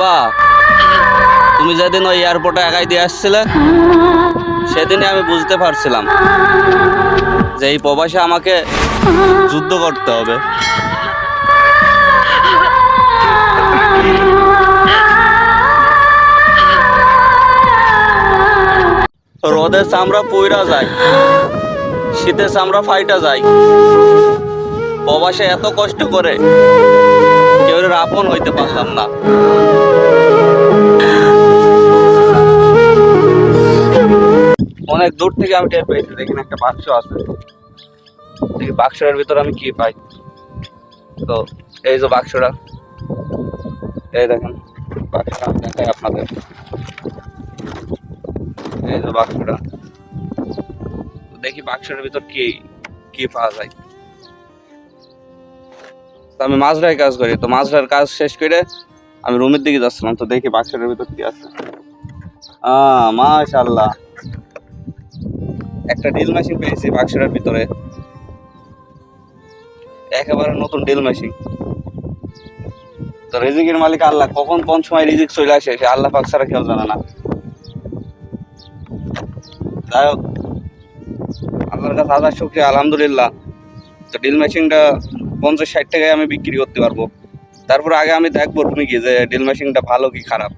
বাবা, তুমি যেদিন ওই এয়ারপোর্টে একাই দিয়ে আসছিলে, সেদিনই আমি বুঝতে পারছিলাম যে এই প্রবাসে আমাকে যুদ্ধ করতে হবে। রোদের চামড়া পুইরা যায় শীতের চামড়া ফাইটা যায়। প্রবাসে এত কষ্ট করে কেউ আপন হইতে পারলাম না। অনেক দূর থেকে আমি টের পেয়েছি দেখেন একটা বাক্স আছে। দেখি বাক্সটার ভিতর আমি কি পাই। তো, এই যে বাক্সটা। এই দেখেন, বাক্সটা আমি দেখাই আপনাদের। এই যে বাক্সটা। দেখি বাক্সটার ভিতর কি কি পাওয়া যায়। তো আমি মাছরায় কাজ করি, তো মাছরার কাজ শেষ করে আমি রুমের দিকে যাচ্ছিলাম, তো দেখি বাক্সটার ভিতর কি আছে। আহ মাশাল্লাহ একটা ড্রিল মেশিন পেয়েছি বাক্সটার ভিতরে। একেবারে নতুন ড্রিল মেশিন তো রিজিকের মালিক আল্লাহ, কখন কোন সময় রিজিক চলে আসে, সে আল্লাহ পাক ছাড়া কেউ জানে না। যাই হোক, আল্লাহর কাছে হাজার শুক্রিয়া, আলহামদুলিল্লাহ। তো ড্রিল মেশিনটা পঞ্চাশ ষাট টাকায় আমি বিক্রি করতে পারব। তারপর আগে আমি দেখব রুমে গিয়ে যে ড্রিল মেশিনটা ভালো কি খারাপ।